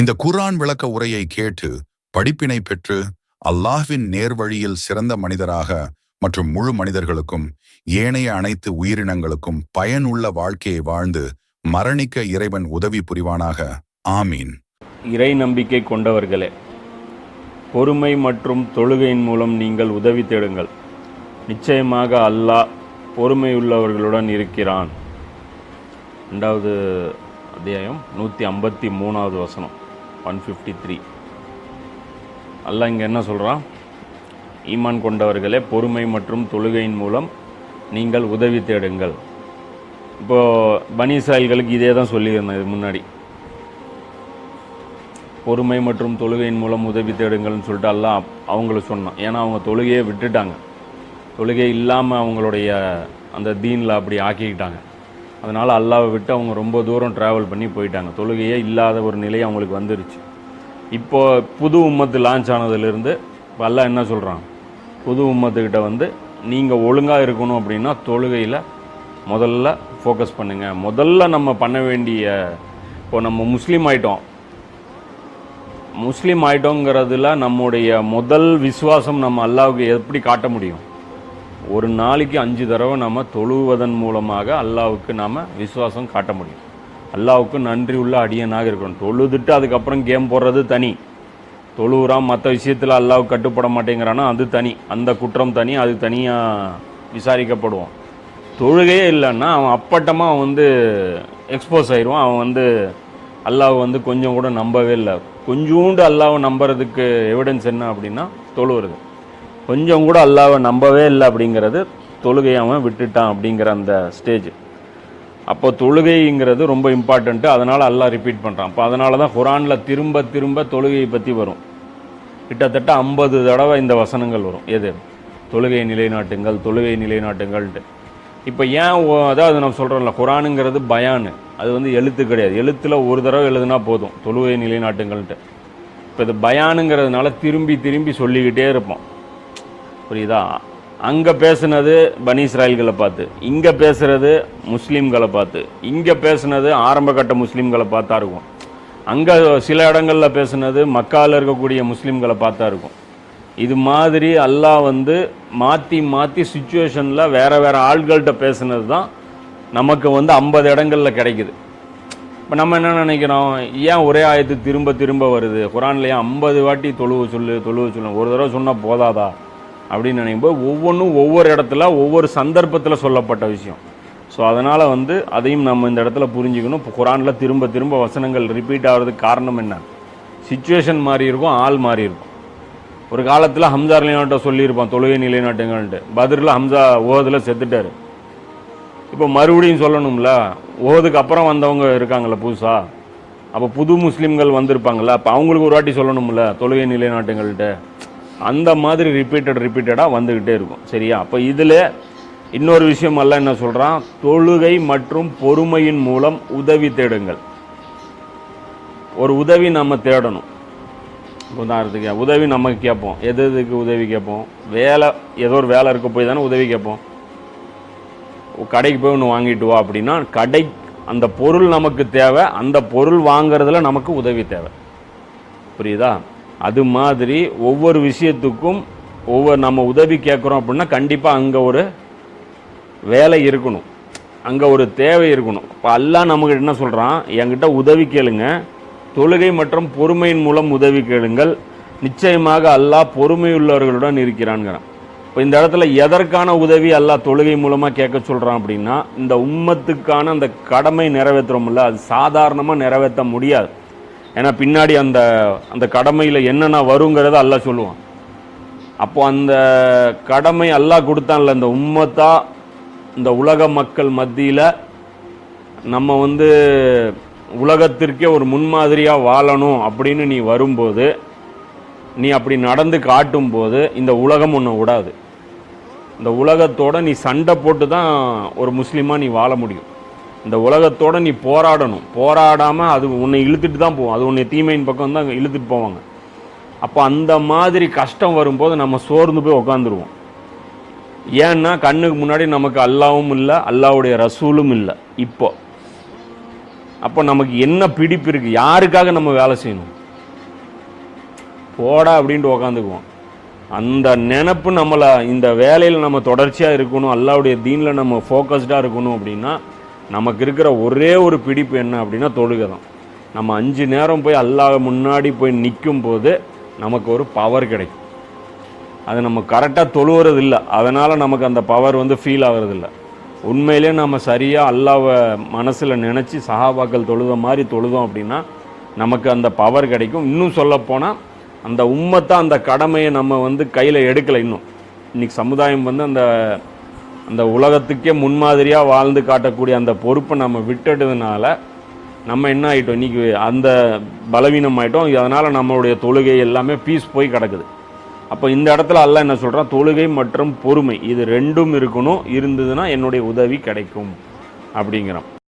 இந்த குர்ஆன் விளக்க உரையை கேட்டு படிப்பினை பெற்று அல்லாஹ்வின் நேர்வழியில் சிறந்த மனிதராக மற்றும் முழு மனிதர்களுக்கும் ஏனைய அனைத்து உயிரினங்களுக்கும் பயனுள்ள வாழ்க்கையை வாழ்ந்து மரணிக்க இறைவன் உதவி புரிவானாக. ஆமீன். இறை நம்பிக்கை கொண்டவர்களே பொறுமை மற்றும் தொழுகையின் மூலம் நீங்கள் உதவி தேடுங்கள். நிச்சயமாக அல்லாஹ் பொறுமையுள்ளவர்களுடன் இருக்கிறான். ரெண்டாவது அத்தியாயம் நூற்றி ஐம்பத்தி மூணாவது வசனம். One fifty three. அல்ல இங்கே என்ன சொல்கிறான் ஈமான் கொண்டவர்களே பொறுமை மற்றும் தொழுகையின் மூலம் நீங்கள் உதவி தேடுங்கள். இப்போது பனிசாயல்களுக்கு இதே தான் சொல்லியிருந்தேன் இது முன்னாடி. பொறுமை மற்றும் தொழுகையின் மூலம் உதவி தேடுங்கள்னு சொல்லிட்டு எல்லாம் அவங்களுக்கு சொன்னான். ஏன்னா அவங்க தொழுகையை விட்டுட்டாங்க. தொழுகை இல்லாமல் அவங்களுடைய அந்த தீனில் அப்படி ஆக்கிக்கிட்டாங்க. அதனால் அல்லாவை விட்டு அவங்க ரொம்ப தூரம் ட்ராவல் பண்ணி போயிட்டாங்க. தொழுகையே இல்லாத ஒரு நிலை அவங்களுக்கு வந்துருச்சு. இப்போ புது உம்மத்து லான்ச் ஆனதுலேருந்து இப்போ அல்லாஹ் என்ன சொல்கிறான் புது உம்மத்துக்கிட்ட வந்து நீங்கள் ஒழுங்காக இருக்கணும் அப்படின்னா தொழுகையில் முதல்ல ஃபோக்கஸ் பண்ணுங்கள் முதல்ல நம்ம பண்ண வேண்டிய இப்போ நம்ம முஸ்லீம் ஆயிட்டோம். முஸ்லீம் ஆயிட்டோங்கிறதுல நம்முடைய முதல் விசுவாசம் நம்ம அல்லாவுக்கு எப்படி காட்ட முடியும்? ஒரு நாளைக்கு அஞ்சு தடவை நம்ம தொழுவதன் மூலமாக அல்லாவுக்கு நாம் விசுவாசம் காட்ட முடியும். அல்லாவுக்கு நன்றி உள்ள அடியனாக இருக்கணும். தொழுதுட்டு அதுக்கப்புறம் கேம் போடுறது தனி. தொழுகிறான் மற்ற விஷயத்தில் அல்லாவுக்கு கட்டுப்பட மாட்டேங்கிறானா அது தனி. அந்த குற்றம் தனி அது தனியாக விசாரிக்கப்படுவோம் தொழுகையே இல்லைன்னா அவன் அப்பட்டமாக அவன் வந்து எக்ஸ்போஸ் ஆயிடுவான். அவன் வந்து அல்லாஹ் வந்து கொஞ்சம் கூட நம்பவே இல்லை. கொஞ்சோண்டு அல்லாவை நம்புறதுக்கு எவிடன்ஸ் என்ன அப்படின்னா தொழுவுறது. கொஞ்சம் கூட அல்லாவை நம்பவே இல்லை அப்படிங்கிறது தொழுகையை அவன் விட்டுட்டான் அப்படிங்கிற அந்த ஸ்டேஜ் அப்போ தொழுகைங்கிறது ரொம்ப இம்பார்ட்டண்ட்டு அதனால் அல்லாஹ் ரிப்பீட் பண்ணுறான் அப்போ அதனால தான் குரானில் திரும்ப திரும்ப தொழுகையை பற்றி வரும். கிட்டத்தட்ட ஐம்பது தடவை இந்த வசனங்கள் வரும். எது? தொழுகை நிலைநாட்டுங்கள் தொழுகை நிலைநாட்டுங்கள்ட்டு இப்போ ஏன் அதாவது நம்ம சொல்கிறோம்ல குரானுங்கிறது பயானு. அது வந்து எழுத்து கிடையாது. எழுத்தில் ஒரு தடவை எழுதுனா போதும். தொழுகை நிலைநாட்டுங்கள்ட்டு இப்போ இது பயானுங்கிறதுனால திரும்பி திரும்பி சொல்லிக்கிட்டே இருப்போம். புரியுதா? அங்கே பேசுனது பனி இஸ்ராயல்களை பார்த்து. இங்கே பேசுகிறது முஸ்லீம்களை பார்த்து. இங்கே பேசுனது ஆரம்ப கட்ட முஸ்லீம்களை பார்த்தா இருக்கும். அங்கே சில இடங்களில் பேசுனது மக்காவில் இருக்கக்கூடிய முஸ்லீம்களை பார்த்தா இருக்கும். இது மாதிரி அல்லாஹ் வந்து மாற்றி மாற்றி சுச்சுவேஷனில் வேறு வேறு ஆள்கள்கிட்ட பேசுனது தான் நமக்கு வந்து ஐம்பது இடங்களில் கிடைக்குது. இப்போ நம்ம என்ன நினைக்கிறோம்? ஏன் ஒரே ஆயத்து திரும்ப திரும்ப வருது? குரான்லையே ஐம்பது வாட்டி தொழுவ சொல்லு தொழுவ சொல்லு? ஒரு தடவை சொன்னால் போதாதா? அப்படின்னு நினைக்கும்போது ஒவ்வொன்றும் ஒவ்வொரு இடத்துல ஒவ்வொரு சந்தர்ப்பத்தில் சொல்லப்பட்ட விஷயம். ஸோ அதனால் வந்து அதையும் நம்ம இந்த இடத்துல புரிஞ்சுக்கணும். இப்போ குரானில் திரும்ப திரும்ப வசனங்கள் ரிப்பீட் ஆகிறதுக்கு காரணம் என்ன? சுச்சுவேஷன் மாறி இருக்கும் ஆள் மாறி இருக்கும். ஒரு காலத்தில் ஹம்சா நிலைநாட்ட சொல்லியிருப்பான் தொழுகை நிலைநாட்டுங்கள்ட்டு பதிரில் ஹம்சா ஓதில் செத்துட்டார். இப்போ மறுபடியும் சொல்லணும்ல ஓகதுக்கு அப்புறம் வந்தவங்க இருக்காங்கல்ல புதுசாக அப்போ புது முஸ்லீம்கள் வந்திருப்பாங்களா அப்போ அவங்களுக்கு ஒரு வாட்டி சொல்லணும்ல தொழுகை நிலைநாட்டுங்கள்கிட்ட அந்த மாதிரி ரிப்பீட்டட் ரிப்பீட்டடாக வந்துக்கிட்டே இருக்கும். சரியா? அப்போ இதில் இன்னொரு விஷயம் எல்லாம் என்ன சொல்கிறான் தொழுகை மற்றும் பொறுமையின் மூலம் உதவி தேடுங்கள். ஒரு உதவி நம்ம தேடணும். உதாரணத்துக்கு உதவி நம்ம கேட்போம். எது எதுக்கு உதவி கேட்போம்? வேலை ஏதோ ஒரு வேலை இருக்க போய் தானே உதவி கேட்போம். கடைக்கு போய் ஒன்று வாங்கிட்டு வா அப்படின்னா கடை அந்த பொருள் நமக்கு தேவை. அந்த பொருள் வாங்குறதுல நமக்கு உதவி தேவை. புரியுதா? அது மாதிரி ஒவ்வொரு விஷயத்துக்கும் ஒவ்வொரு நம்ம உதவி கேட்குறோம் அப்படின்னா கண்டிப்பாக அங்கே ஒரு வேலை இருக்கணும். அங்கே ஒரு தேவை இருக்கணும். இப்போ அல்லா நமக்கு என்ன சொல்கிறான் என்கிட்ட உதவி கேளுங்க. தொழுகை மற்றும் பொறுமையின் மூலம் உதவி கேளுங்கள். நிச்சயமாக அல்லாஹ் பொறுமையுள்ளவர்களுடன் இருக்கிறான்ங்கிறான் இப்போ இந்த இடத்துல எதற்கான உதவி அல்லாஹ் தொழுகை மூலமாக கேட்க சொல்கிறான் அப்படின்னா இந்த உம்மத்துக்கான அந்த கடமை நிறைவேற்றுறோம்ல அது சாதாரணமாக நிறைவேற்ற முடியாது. ஏன்னா பின்னாடி அந்த அந்த கடமையில் என்னென்ன வருங்கிறத அல்லாஹ் சொல்லுவான். அப்போ அந்த கடமை அல்லாஹ் கொடுத்தான்ல இந்த உம்மத்தா இந்த உலக மக்கள் மத்தியில் நம்ம வந்து உலகத்திற்கே ஒரு முன்மாதிரியாக வாழணும் அப்படின்னு நீ வரும்போது நீ அப்படி நடந்து காட்டும் போது இந்த உலகம் ஒன்று விடாது. இந்த உலகத்தோட நீ சண்டை போட்டு தான் ஒரு முஸ்லீமாக நீ வாழ முடியும். இந்த உலகத்தோட நீ போராடணும். போராடாமல் அது உன்னை இழுத்துட்டு தான் போவோம். அது உன்னை தீமையின் பக்கம் தான் இழுத்துட்டு போவாங்க. அப்போ அந்த மாதிரி கஷ்டம் வரும்போது நம்ம சோர்ந்து போய் உக்காந்துருவோம். ஏன்னா கண்ணுக்கு முன்னாடி நமக்கு அல்லாவும் இல்லை அல்லாவுடைய ரசூலும் இல்லை இப்போ. அப்போ நமக்கு என்ன பிடிப்பு இருக்குது யாருக்காக நம்ம வேலை செய்யணும்? போடா அப்படின்ட்டு உக்காந்துக்குவோம். அந்த நினப்பு நம்மளை இந்த வேலையில் நம்ம தொடர்ச்சியாக இருக்கணும் அல்லாவுடைய தீனில் நம்ம ஃபோக்கஸ்டாக இருக்கணும் அப்படின்னா நமக்கு இருக்கிற ஒரே ஒரு பிடிப்பு என்ன அப்படின்னா தொழுகை தான் நம்ம அஞ்சு நேரம் போய் அல்லாஹ் முன்னாடி போய் நிற்கும் போது நமக்கு ஒரு பவர் கிடைக்கும். அது நம்ம கரெக்டாக தொழுவுறது இல்லை அதனால் நமக்கு அந்த பவர் வந்து ஃபீல் ஆகிறதில்ல. உண்மையிலே நம்ம சரியாக அல்லாவை மனசில் நினச்சி சஹாபாக்கள் தொழுத மாதிரி தொழுதோம் அப்படின்னா நமக்கு அந்த பவர் கிடைக்கும். இன்னும் சொல்லப்போனால் அந்த உம்மத்தை அந்த கடமையை நம்ம வந்து கையில் எடுக்கலை இன்னும். இன்றைக்கி சமுதாயம் வந்து அந்த அந்த உலகத்துக்கே முன்மாதிரியாக வாழ்ந்து காட்டக்கூடிய அந்த பொறுப்பை நம்ம விட்டுட்டதுனால நம்ம என்ன ஆகிட்டோம் இன்னைக்கு அந்த பலவீனம் ஆகிட்டோம் அதனால் நம்மளுடைய தொழுகை எல்லாமே பீஸ் போய் கிடக்குது. அப்போ இந்த இடத்துல அல்ல என்ன சொல்கிறான் தொழுகை மற்றும் பொறுமை இது ரெண்டும் இருக்கணும். இருந்ததுன்னா என்னுடைய உதவி கிடைக்கும். அப்படிங்கிறோம்